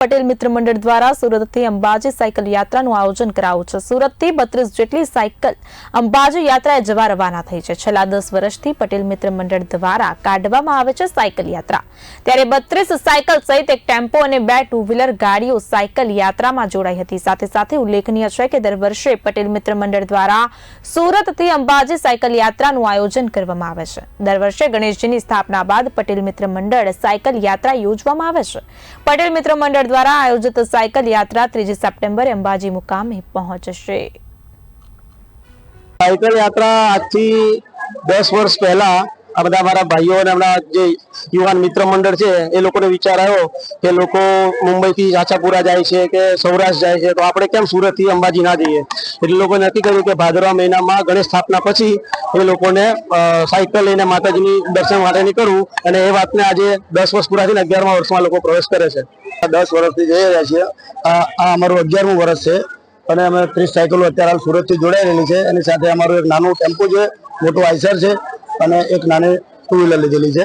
પટેલ મિત્ર મંડળ દ્વારા સુરતથી અંબાજી સાયકલ યાત્રાનું આયોજન કરાયું છે. સુરતથી બત્રીસ જેટલી સાયકલ અંબાજી યાત્રાએ જવા રવાના થઈ છે. છેલ્લા દસ વર્ષથી પટેલ મિત્ર મંડળ દ્વારા કાઢવામાં આવે છે સાયકલ યાત્રા. ત્યારે બત્રીસ સાયકલ સહિત એક ટેમ્પો અને બે ટુ વ્હીલર ગાડીઓ સાયકલ યાત્રામાં જોડાઈ હતી. સાથે સાથે ઉલ્લેખનીય છે કે દર વર્ષે પટેલ મિત્ર મંડળ દ્વારા સુરતથી અંબાજી સાયકલ યાત્રાનું આયોજન કરવામાં આવે છે. દર વર્ષે ગણેશજીની સ્થાપના બાદ પટેલ મિત્ર મંડળ સાયકલ યાત્રા યોજવામાં આવે છે. પટેલ મિત્ર મંડળ દ્વારા આયોજિત સાયકલ યાત્રા ત્રીજી સપ્ટેમ્બરે અંબાજી મુકામે પહોંચશે. સાયકલ યાત્રા આજથી દસ વર્ષ પહેલા આ બધા મારા ભાઈઓ અને હમણાં જે યુવાન મિત્ર મંડળ છે, એ લોકોને વિચાર આવ્યો કે લોકો મુંબઈથી આછાપુરા જાય છે કે સૌરાષ્ટ્ર જાય છે, તો આપણે કેમ સુરતથી અંબાજી ના જઈએ? એટલે લોકોએ નક્કી કર્યું કે ભાદરવા મહિનામાં ગણેશ સ્થાપના પછી એ લોકોને સાયકલ લઈને માતાજીની દર્શન માટે નીકળવું અને એ વાતને આજે દસ વર્ષ પૂરા થઈને અગિયારમા વર્ષમાં લોકો પ્રવેશ કરે છે. દસ વર્ષથી જઈ રહ્યા છીએ. આ અમારું અગિયારમું વર્ષ છે અને અમે ત્રીસ સાયકલો અત્યારે હાલ સુરતથી જોડાયેલી છે. એની સાથે અમારું એક નાનું ટેમ્પો છે, મોટું આઈસર છે. અને એક નાની ટુ વ્હીલર લીધેલી છે.